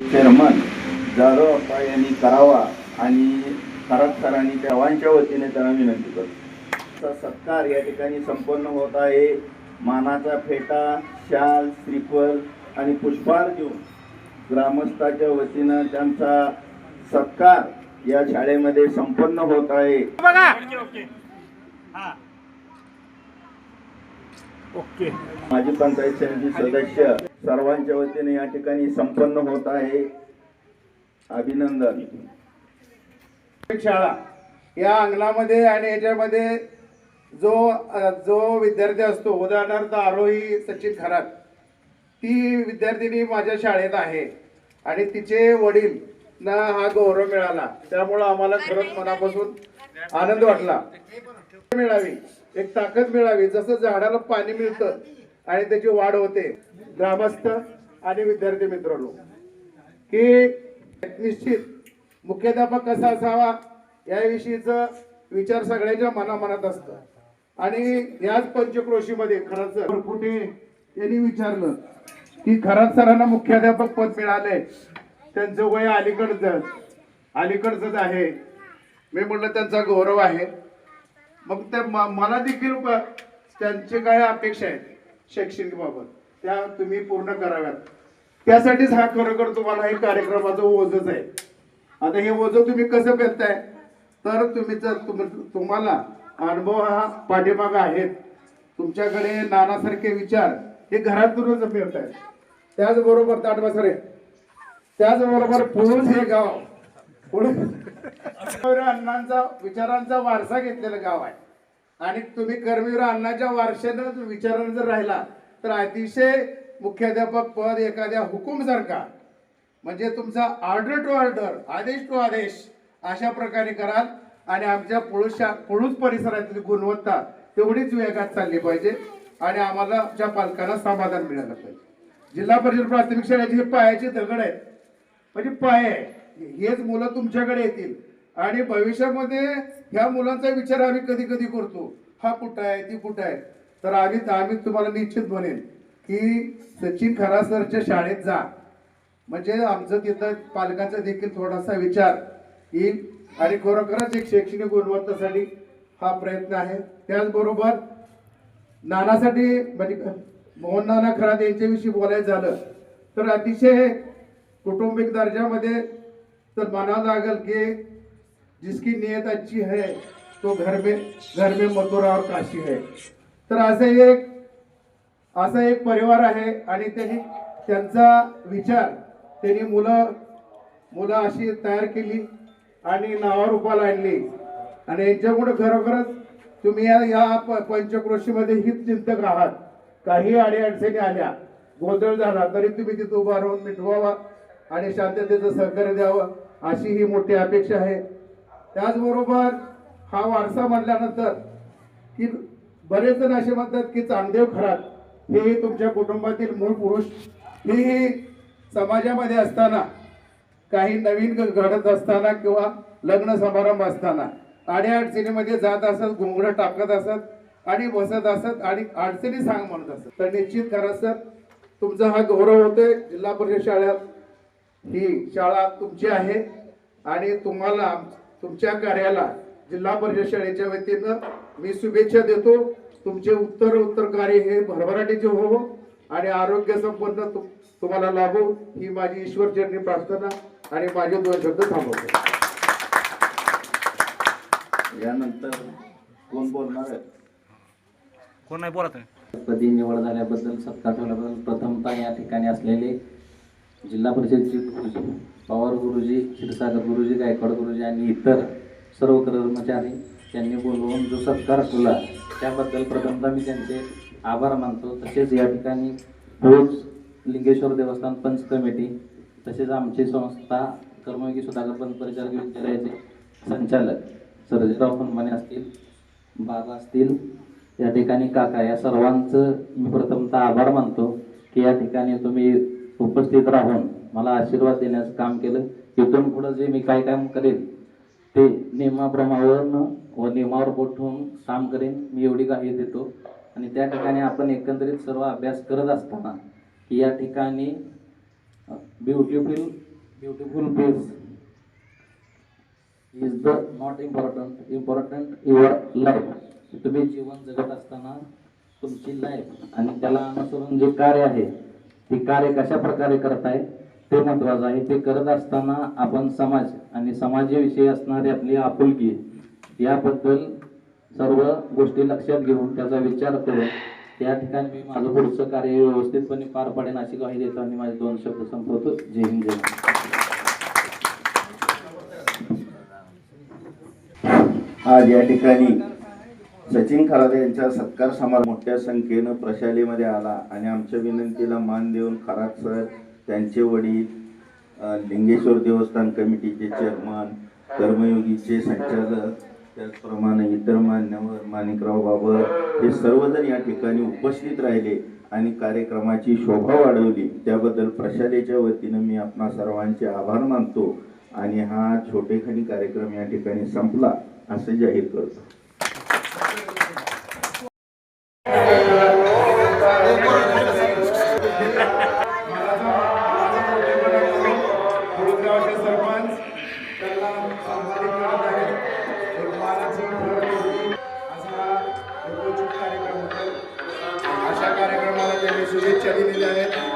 Chairman Jadhav अप्पा यांनी करावा आणि खरात सरांनी सर्वांच्या वतीने त्यांना विनंती करतो. सत्कार या ठिकाणी संपन्न होत आहे. मानाचा फेटा शाल श्रीफल आणि पुष्पार देऊन ग्रामस्थाच्या वतीनं त्यांचा सत्कार या शाळेमध्ये संपन्न होत आहे. बघा! हा. ओके. माजी पंचायत समिती सदस्य सर्वांच्या वतीने या ठिकाणी संपन्न होत आहे. अभिनंदन. शाळा या अंगणामध्ये आणि याच्यामध्ये जो जो विद्यार्थी असतो उदाहरणार्थ आरोही सचिन खरात ती विद्यार्थिनी माझ्या शाळेत आहे आणि तिचे वडील ना हा गौरव मिळाला. त्यामुळं आम्हाला खरंच मनापासून आनंद वाटला. मिळावी. एक ताकद मिळावी जसं झाडाला पाणी मिळतं आणि त्याची वाढ होते. ग्रामस्थ आणि विद्यार्थी मित्रांनो की निश्चित मुख्याध्यापक कसा असावा याविषयीचं विचार सगळ्यांच्या मनामनात असतं. आणि याच पंचक्रोशीमध्ये खरंच सर कुठे यांनी विचारलं की खरंच सरांना मुख्याध्यापक पद मिळालंय. त्यांचं वय अलीकडचं अलीकडचंच आहे. मी म्हटलं त्यांचा गौरव आहे. मग ते मला देखील प- त्यांचे काय अपेक्षा आहेत शैक्षणिक बाबत. त्या तुम्ही पूर्ण कराव्यात. त्यासाठीच हा खरोखर तुम्हाला हे कार्यक्रमाचं ओझच आहे. आता हे ओझं तुम्ही कसं पेरताय तर तुम्ही जर तुम- तुम्हाला अनुभव हा पाठीमागा आहेत. तुमच्याकडे नानासारखे विचार हे घरातूनच पेरतायत त्याचबरोबर ताटबसरे त्याचबरोबर पुरुष हे गाव. कर्मवीर अण्णांचा विचारांचा वारसा घेतलेलं गाव आहे. आणि तुम्ही कर्मवीर अण्णाच्या वारशानं विचारानं जर राहिला तर अतिशय मुख्याध्यापक पद एखाद्या हुकूमसारखा म्हणजे तुमचा ऑर्डर टू ऑर्डर आदेश टू आदेश अशा प्रकारे कराल. आणि आमच्या पुळूसच्या पुळूस परिसरातली गुणवत्ता तेवढीच वेगात चालली पाहिजे. आणि आम्हाला आमच्या पालकांना समाधान मिळालं पाहिजे. जिल्हा परिषद प्राथमिक शाळेची हे पायाची दगड आहेत. म्हणजे पाय आहे. हेच मुलं तुमच्याकडे येतील. आणि भविष्यामध्ये ह्या मुलांचा विचार आम्ही कधी कधी करतो. हा कुठं आहे ती कुठं आहे? तर आम्ही आम्ही तुम्हाला निश्चित म्हणेन की सचिन खरासरच्या शाळेत जा. म्हणजे आमचं तिथं पालकाचा देखील थोडासा विचार येईल. आणि खरोखरच एक शैक्षणिक गुणवत्तासाठी हा प्रयत्न आहे. त्याचबरोबर नानासाठी म्हणजे मोहन नाना खरात यांच्याविषयी बोलायचं झालं तर अतिशय कौटुंबिक दर्जामध्ये तर म्हणावं लागेल की जिसकी नियत अच्छी है तो घर में घर में मथुरा और काशी है। तर असं एक असा एक परिवार आहे आणि त्यांनी त्यांचा विचार त्यांनी मुलं मुलं अशी तयार केली आणि नावारूपाला आणली आणि यांच्यामुळे खरोखरच तुम्ही या या प- पंचक्रोशीमध्ये हित चिंतक आहात. काही अडीअडचणी आल्या गोंधळ झाला तरी तुम्ही तिथं उभा राहून मिटवावा आणि शांततेचं सहकार्य द्यावं. अशी ही मोठी अपेक्षा आहे. त्याचबरोबर हा वारसा म्हटल्यानंतर की बरेच जण असे म्हणतात की चांगदेव खरात हे तुमच्या कुटुंबातील मूळ पुरुष हेही समाजामध्ये असताना काही नवीन घडत असताना किंवा लग्न समारंभ असताना अडीअडचणीमध्ये जात असत घुंगडं टाकत असत आणि बसत असत आणि अडचणी सांग म्हणत असत. तर निश्चित करा सर तुमचा हा गौरव होतोय जिल्हा परिषद शाळेत ही शाळा तुमची आहे आणि तुम्हाला तुमच्या कार्याला जिल्हा परिषद शाळेच्या वतीनं मी शुभेच्छा देतो. तुमचे उत्तर उत्तर कार्य हे भरभराटीचे हो आणि आरोग्य संपन्न तु- तुम्हाला लाभो ही माझी ईश्वर चरणी प्रार्थना आणि माझे दोन शब्द थांबवतो. यानंतर कोण बोलणार आहे? कोण नाही बोलत आहे? पदी निवड झाल्याबद्दल सत्कार ठेवल्याबद्दल प्रथमतः या ठिकाणी असलेले जिल्हा परिषदचे गुरुजी पवार गुरुजी क्षीरसागर गुरुजी गायकवाड गुरुजी आणि इतर सर्व कर्मचारी त्यांनी बोलवून जो सत्कार ठेवला त्याबद्दल प्रथमतः मी त्यांचे आभार मानतो. तसेच या ठिकाणी रोज लिंगेश्वर देवस्थान पंच कमिटी तसेच आमची संस्था कर्मयोगी सुधाकर पंच परिचारक विद्यालयाचे संचालक सर्जेराव हनुमाने असतील बाबा असतील या ठिकाणी काका या सर्वांचं मी प्रथमतः आभार मानतो की या ठिकाणी तुम्ही उपस्थित राहून मला आशीर्वाद देण्याचं काम केलं. इथून पुढं जे मी काय काम करेन ते नियमाप्रमावरनं व नियमावर बोट ठेवून काम करेन मी एवढी काही देतो. आणि त्या ठिकाणी आपण एकंदरीत सर्व अभ्यास करत असताना की या ठिकाणी beautiful beautiful place is the not important important your life तुम्ही जीवन जगत असताना तुमची लाईफ आणि त्याला अनुसरून जे कार्य आहे ते कार्य कशा प्रकारे करताय ते महत्वाचं आहे. ते करत असताना आपण समाज आणि समाजाविषयी असणारी आपली आपुलकी याबद्दल सर्व गोष्टी लक्षात घेऊन त्याचा विचार करून त्या ठिकाणी मी माझं पुढचं कार्य व्यवस्थितपणे पार पाडेन अशी ग्वाही देतो आणि माझे दोन शब्द संपवतो. जय हिंद जय आज या ठिकाणी सचिन खराडे यांच्या सत्कार समारंभ मोठ्या संख्येनं प्रशालेमध्ये आला आणि आमच्या विनंतीला मान देऊन खरात सर त्यांचे वडील लिंगेश्वर देवस्थान कमिटीचे चेअरमन कर्मयोगीचे संचालक त्याचप्रमाणे इतर मान्यवर माणिकराव बाबर हे सर्वजण या ठिकाणी उपस्थित राहिले आणि कार्यक्रमाची शोभा वाढवली. त्याबद्दल प्रशालेच्या वतीनं मी आपणा सर्वांचे आभार मानतो आणि हा छोटेखानी कार्यक्रम या ठिकाणी संपला असे जाहीर करतो. शुभेच्छा दिलेल्या आहेत.